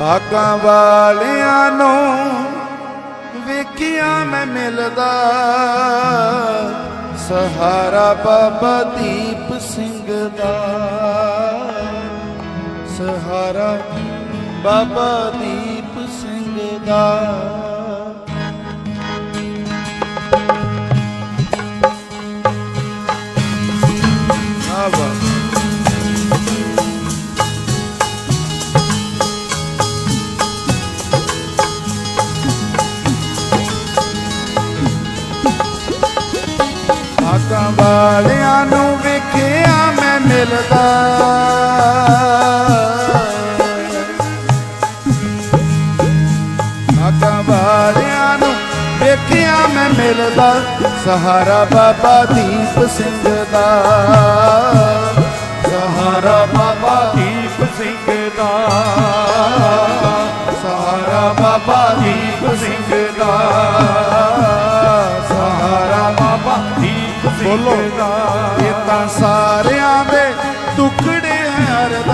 ਭਾਗਾਂ ਵਾਲਿਆਂ ਨੂੰ ਵੇਖਿਆ ਮੈਂ ਮਿਲਦਾ। ਸਹਾਰਾ ਬਾਬਾ ਦੀਪ ਸਿੰਘ ਦਾ। ਸਹਾਰਾ ਬਾਬਾ ਦੀਪ ਸਿੰਘ ਦਾ। ਮੈਂ ਮਿਲਦਾ ਸਹਾਰਾ ਬਾਬਾ ਦੀਪ ਸਿੰਘ ਦਾ। ਸਹਾਰਾ ਬਾਬਾ ਦੀਪ ਸਿੰਘ ਦਾ। ਸਹਾਰਾ ਬਾਬਾ ਦੀਪ ਸਿੰਘ ਦਾ। ਸਹਾਰਾ ਬਾਬਾ ਦੀਪ। ਸਿੰਘ ਦਾ। ਇਹ ਤਾਂ ਸਾਰਿਆਂ ਦੇ ਟੁਕੜੇ ਹਰਦਾ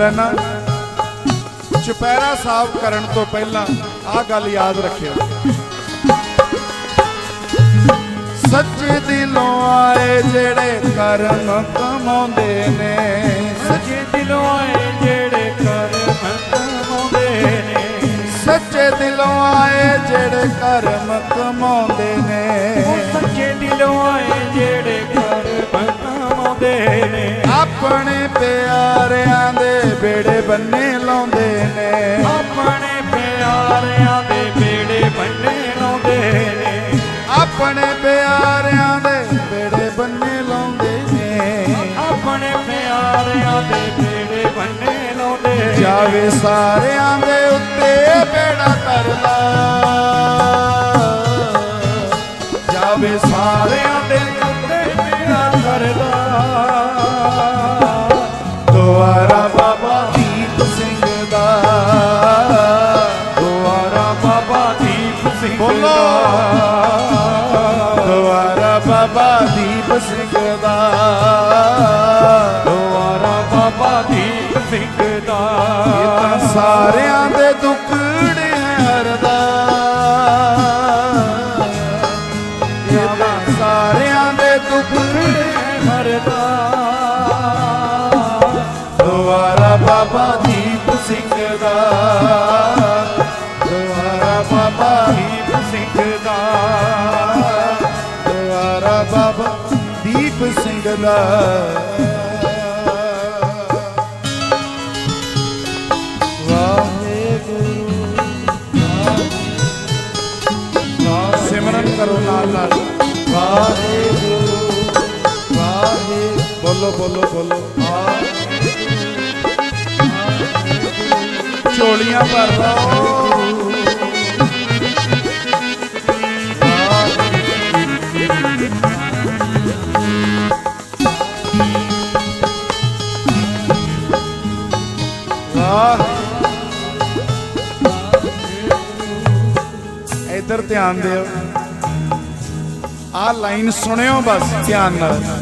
ਨਾ ਚੁਪਹਿਰਾ ਸਾਹਿਬ ਕਰਨ ਤੋਂ ਪਹਿਲਾਂ ਆ ਗੱਲ ਯਾਦ ਰੱਖਿਓ। ਸੱਚੇ ਦਿਲੋਂ ਆਏ ਜਿਹੜੇ ਕਰਮ ਕਮਾਉਂਦੇ ਨੇ। ਸੱਚੇ ਦਿਲੋਂ ਆਏ ਜਿਹੜੇ ਕਰਮ ਕਮਾਉਂਦੇ ਨੇ। ਸੱਚੇ ਦਿਲੋਂ ਆਏ ਜਿਹੜੇ ਕਰਮ ਕਮਾਉਂਦੇ ਨੇ। ਸੱਚੇ ਦਿਲੋਂ ਆਏ ਜਿਹੜੇ ਕਰਮ ਕਮਾਉਂਦੇ ਨੇ। ਆਪਣੇ ਪਿਆਰਿਆਂ ਦੇ ਬੇੜੇ ਬੰਨੇ ਲਾਉਂਦੇ ਨੇ। ਆਪਣੇ ਪਿਆਰਿਆਂ ਦੇ ਬੇੜੇ ਬੰਨੇ ਲਾਉਂਦੇ ਨੇ। ਆਪਣੇ ਪਿਆਰਿਆਂ ਦੇ ਬੇੜੇ ਬੰਨੇ ਲਾਉਂਦੇ ਨੇ। ਆਪਣੇ ਪਿਆਰਿਆਂ ਦੇ ਬੇੜੇ ਬੰਨੇ ਲਾਉਂਦੇ। ਜਾਵੇ ਸਾਰਿਆਂ ਦੇ ਉੱਤੇ ਬੇੜਾ ਤਰਲਾ ਜਾਵੇ ਬਾਬਾ ਦੀਪ ਸਿੰਘ ਦਾ। ਦੁਆਰਾ ਬਾਬਾ ਦੀਪ ਸਿੰਘ ਦਾ। ਦੁਆਰਾ ਬਾਬਾ ਦੀਪ ਸਿੰਘ ਦਾ। ਸਿਮਰਨ ਕਰੋ ਨਾਲ ਨਾਲ। ਵਾਹਿਗੁਰੂ। ਵਾਹਿ ਬੋਲੋ ਬੋਲੋ ਬੋਲੋ। ਝੋਲੀਆਂ ਭਰ ਲਓ ਇੱਧਰ ਧਿਆਨ ਦਿਓ। ਆ ਲਾਈਨ ਸੁਣਿਓ ਬਸ ਧਿਆਨ ਨਾਲ।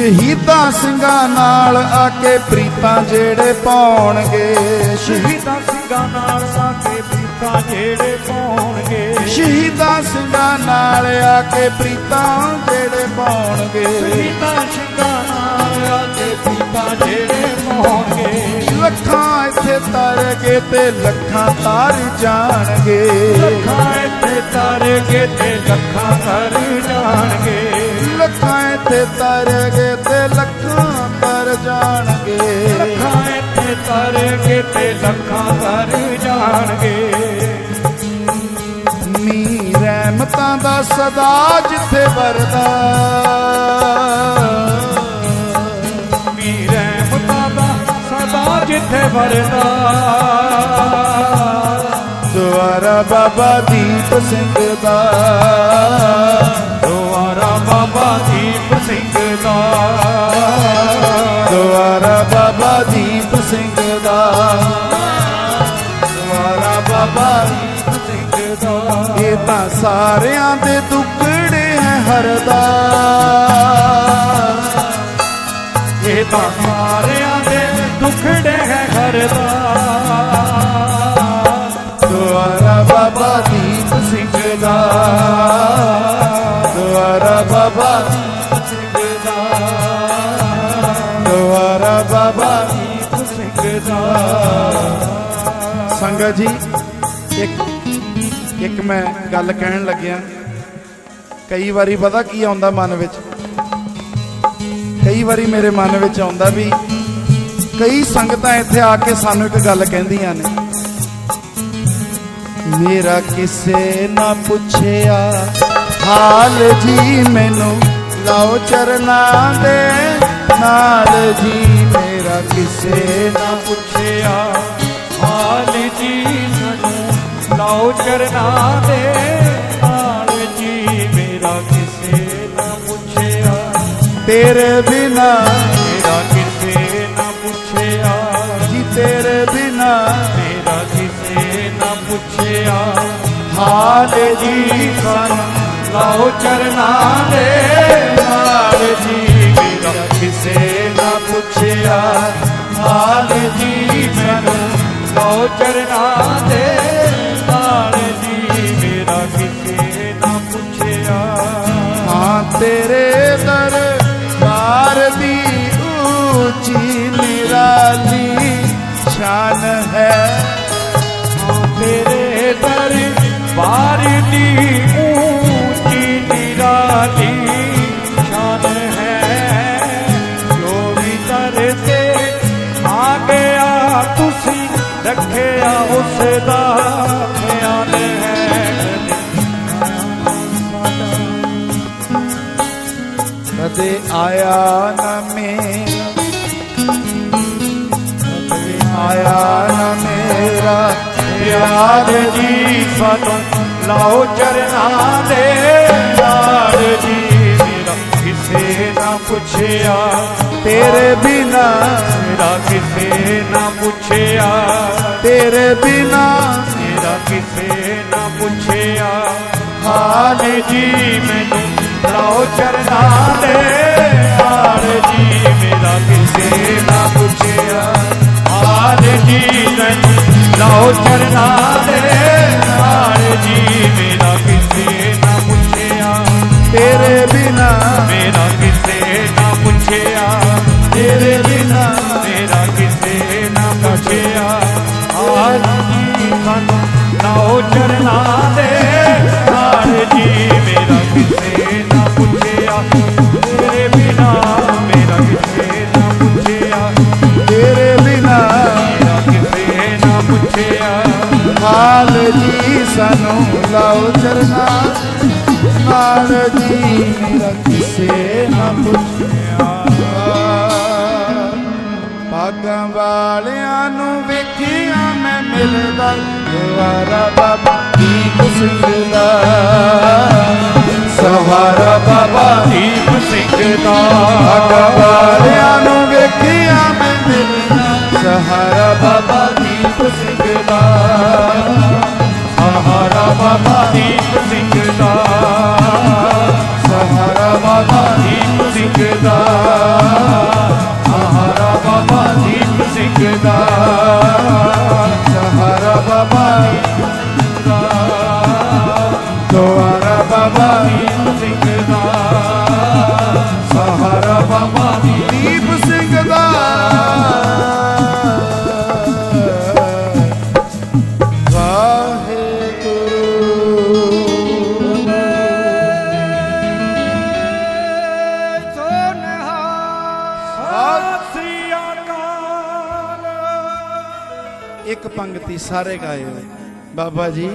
ਸ਼ਹੀਦਾਂ ਸਿੰਘਾਂ ਨਾਲ ਆ ਕੇ ਪ੍ਰੀਤਾਂ ਜਿਹੜੇ ਪਾਉਣਗੇ। ਸ਼ਹੀਦ ਸਿੰਘਾਂ ਨਾਲ ਸਾਕੇ ਪ੍ਰੀਤਾਂ ਜਿਹੜੇ ਪਾਉਣਗੇ। ਸ਼ਹੀਦਾਂ ਸਿੰਘਾਂ ਨਾਲ ਆ ਕੇ ਪ੍ਰੀਤਾਂ ਜਿਹੜੇ ਪਾਉਣਗੇ। ਸ਼ਹੀਦਾਂ ਸਿੰਘਾਂ ਨਾਲ ਆਕੇ ਪ੍ਰੀਤਾਂ ਜਿਹੜੇ ਪਾਉਣਗੇ। ਲੱਖਾਂ ਇੱਥੇ ਤਰ ਗਏ ਤੇ ਲੱਖਾਂ ਤਾਰ ਜਾਣਗੇ। ਲੱਖਾਂ ਇੱਥੇ ਤਰ ਕੇ ਤੇ ਲੱਖਾਂ ਕਰ ਜਾਣਗੇ। ਲੱਖਾਂ ਇੱਥੇ ਤਰ ਗਏ ਤੇ ਲੱਖਾਂ ਤਰ ਜਾਣਗੇ। ਲੱਖਾਂ ਇੱਥੇ ਤਰ ਕੇ ਤੇ ਲੱਖਾਂ ਕਰ ਜਾਣਗੇ। ਨੀ ਰਹਿਮਤਾਂ ਦਾ ਸਦਾ ਜਿੱਥੇ ਵਰਦਾ। ਮੀਰੇ ਮੁਤਾ ਦਾ ਸਦਾ ਜਿੱਥੇ ਵਰਦਾ। ਦੁਆਰਾ ਬਾਬਾ ਦੀਪ ਸਿੰਘ ਦਾ। ਦੁਆਰਾ ਬਾਬਾ ਦੀਪ ਸਿੰਘ ਦਾ ਇਹ ਤਾਂ ਸਾਰਿਆਂ ਦੇ ਦੁੱਖੜੇ ਹੈ ਹਰਦਾ ਇਹ ਤਾਂ ਸਾਰਿਆਂ ਦੇ ਦੁੱਖੜੇ ਹੈ ਹਰਦਾ ਦੁਆਰਾ ਬਾਬਾ ਦੀਪ ਸਿੰਘ ਦਾ। ਦੁਆਰਾ ਬਾਬਾ ਦੀਪ ਸਿੰਘ ਦਾ। ਦੁਆਰਾ ਬਾਬਾ ਦੀਪ ਸਿੰਘ ਦਾ। ਸੰਗਤ ਜੀ ਇੱਕ ਇੱਕ ਮੈਂ ਗੱਲ ਕਹਿਣ ਲੱਗਿਆ, ਕਈ ਵਾਰੀ ਪਤਾ ਕੀ ਆਉਂਦਾ ਮਨ ਵਿੱਚ? ਕਈ ਵਾਰੀ ਮੇਰੇ ਮਨ ਵਿੱਚ ਆਉਂਦਾ ਵੀ ਕਈ ਸੰਗਤਾਂ ਇੱਥੇ ਆ ਕੇ ਸਾਨੂੰ ਇੱਕ ਗੱਲ ਕਹਿੰਦੀਆਂ ਨੇ। ਮੇਰਾ ਕਿਸੇ ਨਾ ਪੁੱਛਿਆ, ਹਾਲ ਜੀ ਮੈਨੂੰ ਲਾਓ ਚਰਨਾਂ ਦੇ ਨਾਲ ਜੀ। ਮੇਰਾ ਕਿਸੇ ਨਾ ਪੁੱਛਿਆ, ਹਾਲ ਜੀ ਸਾਨੂੰ ਲਾਓ ਚਰਨਾਂ ਦੇ ਨਾਲ ਜੀ ਮੇਰਾ ਕਿਸੇ ਨਾ ਪੁੱਛਿਆ। ਤੇਰੇ ਬਿਨਾ ਮੇਰਾ ਕਿਸੇ ਨਾ ਪੁੱਛਿਆ। ਜੀ ਤੇਰੇ ਬਿਨਾ ਮੇਰਾ ਕਿਸੇ ਨਾ ਪੁੱਛਿਆ। ਹਾਲ ਜੀ ਸਾਨੂੰ। ਲਾਓ ਚਰਨਾਂ ਦੇ ਨਾਲ ਜੀ। ਮੇਰਾ ਕਿਸੇ ਨਾ ਪੁੱਛਿਆ। ਹਾਲ ਜੀ ਮੈਨੂੰ ਲਾਓ ਚਰਨਾਂ ਬਾਰ ਦੀ ਉੱਚੀ ਨਿਰਾਲੀ ਸ਼ਾਨ ਹੈ। ਜੋ ਵੀ ਦਰ ਆ ਗਿਆ ਤੁਸੀਂ ਰੱਖਿਆ ਉਸ ਦਾ ਖਿਆਲ ਹੈ। ਕਦੇ ਆਇਆ ਨਾ ਪਿਆਰ ਜੀ ਸਾਨੂੰ ਲਾਓ ਚਰਨਾਂ ਦੇ ਨਾਲ ਜੀ ਮੇਰਾ ਕਿਸੇ ਨਾ ਪੁੱਛਿਆ, ਤੇਰੇ ਬਿਨਾ ਮੇਰਾ ਕਿਸੇ ਨਾ ਪੁੱਛਿਆ। ਤੇਰੇ ਬਿਨਾ ਮੇਰਾ ਕਿਸੇ ਨਾ ਪੁੱਛਿਆ। ਹਾਲ ਜੀ ਮੈਨੂੰ ਲਾਓ ਚਰਨਾਂ ਦੇ ਹਾਲ ਜੀ ਮੇਰਾ ਕਿਸੇ ਨਾ ਪੁੱਛਿਆ। ਹਾਲ ਜੀ ਲਾਓ ਚਰਨਾਂ ਦੇ ਹਾਲ ਜੀ ਮੇਰਾ ਕਿਸੇ ਨਾ ਪੁੱਛਿਆ। ਤੇਰੇ ਬਿਨਾ ਮੇਰਾ ਕਿਸੇ ਨਾ ਪੁੱਛਿਆ। ਤੇਰੇ ਬਿਨਾ ਕਿਸੇ ਨਾ ਪੁੱਛਿਆ ਭਾਗਾਂ ਵਾਲਿਆਂ ਨੂੰ ਵੇਖਿਆ ਮੈਂ ਮਿਲਦਾ। ਦੁਆਰਾ ਬਾਬਾ ਦੀਪ ਸਿੰਘ ਦਾ ਸਹਾਰਾ ਬਾਬਾ ਦੀਪ ਸਿੰਘ ਦਾ ਭਾਗਾਂ ਵਾਲਿਆਂ ਨੂੰ ਵੇਖਿਆ ਮੈਂ ਮਿਲਦਾ। ਸਹਾਰਾ ਬਾਬਾ ਦੀਪ ਸਿੰਘ ਦਾ ਸਹਾਰਾ ਬਾਬਾ ਦੀਪ ਸਿੰਘ ਸਾਰੇ ਗਾਏ ਹੋਏ। ਬਾਬਾ ਜੀ,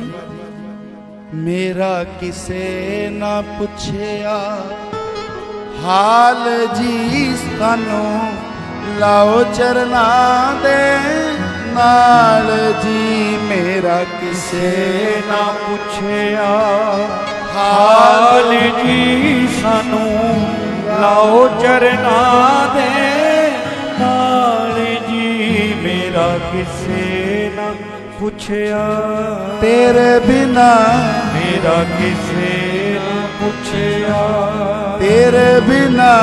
ਮੇਰਾ ਕਿਸੇ ਨਾ ਪੁੱਛਿਆ। ਹਾਲ ਜੀ ਸਾਨੂੰ ਲਾਓ ਚਰਨਾਂ ਦੇ ਨਾਲ ਜੀ, ਮੇਰਾ ਕਿਸੇ ਨਾ ਪੁੱਛਿਆ। ਹਾਲ ਜੀ ਸਾਨੂੰ ਲਾਓ ਚਰਨਾਂ ਦੇ ਨਾਲ ਜੀ, ਮੇਰਾ ਕਿਸੇ ਪੁੱਛਿਆ ਤੇਰੇ ਬਿਨਾ ਮੇਰਾ ਕਿਸੇ ਨਾ ਪੁੱਛਿਆ। ਤੇਰੇ ਬਿਨਾ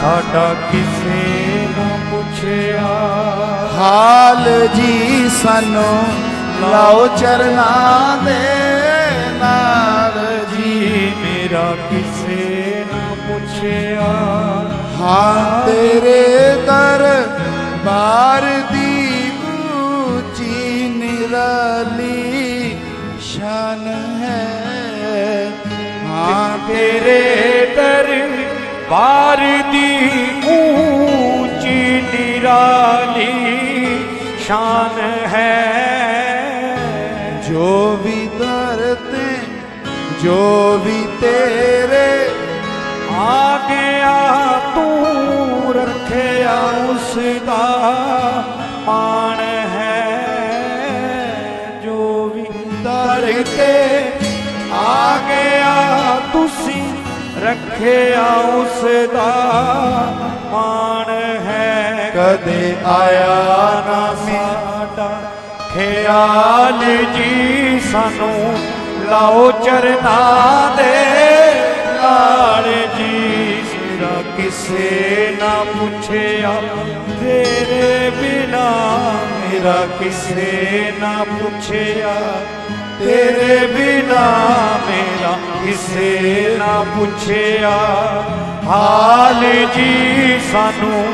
ਸਾਡਾ ਕਿਸੇ ਨਾ ਪੁੱਛਿਆ। ਹਾਲ ਜੀ ਸਾਨੂੰ ਲਾਓ ਚਰਨਾਂ ਦੇ ਨਾਲ ਜੀ। ਮੇਰਾ ਕਿਸੇ ਨਾ ਪੁੱਛਿਆ। ਹਾਂ ਤੇਰੇ ਦਰ ਬਾਰ ਦੀ ਨਿਰਾਲੀ ਸ਼ਾਨ ਹੈ ਹਾਂ ਤੇਰੇ ਦਰ ਬਾਰ ਦੀ ਉੱਚੀ ਨਿਰਾਲੀ ਸ਼ਾਨ ਹੈ ਜੋ ਵੀ ਦਰ ਤੇ ਜੋ ਵੀ ਰੱਖਿਆ ਉਸ ਦਾ ਮਾਣ ਹੈ। ਕਦੇ ਆਇਆ ਨਾ ਸਾਡਾ ਖਿਆਲ ਜੀ ਸਾਨੂੰ ਲਾਓ ਚਰਨਾਂ ਦੇ ਨਾਲ ਜੀ। ਸਿਰਾ ਕਿਸੇ ਨਾ ਪੁੱਛਿਆ। ਤੇਰੇ ਬਿਨਾ ਮੇਰਾ ਕਿਸੇ ਨਾ ਪੁੱਛਿਆ। ਤੇਰੇ ਬਿਨਾ ਕਿਸੇ ਨਾ ਪੁੱਛਿਆ ਹਾਲ ਜੀ ਸਾਨੂੰ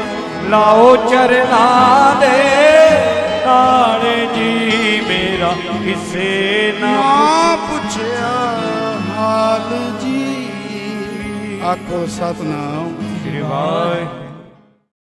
ਲਾਓ ਚਰਨਾਂ ਦੇ ਨਾਲ ਜੀ ਮੇਰਾ ਕਿਸੇ ਨਾ ਪੁੱਛਿਆ। ਹਾਲ ਜੀ। ਆਖੋ ਸਤਨਾਮ। ਸ੍ਰੀ ਵਾਹਿਗੁਰੂ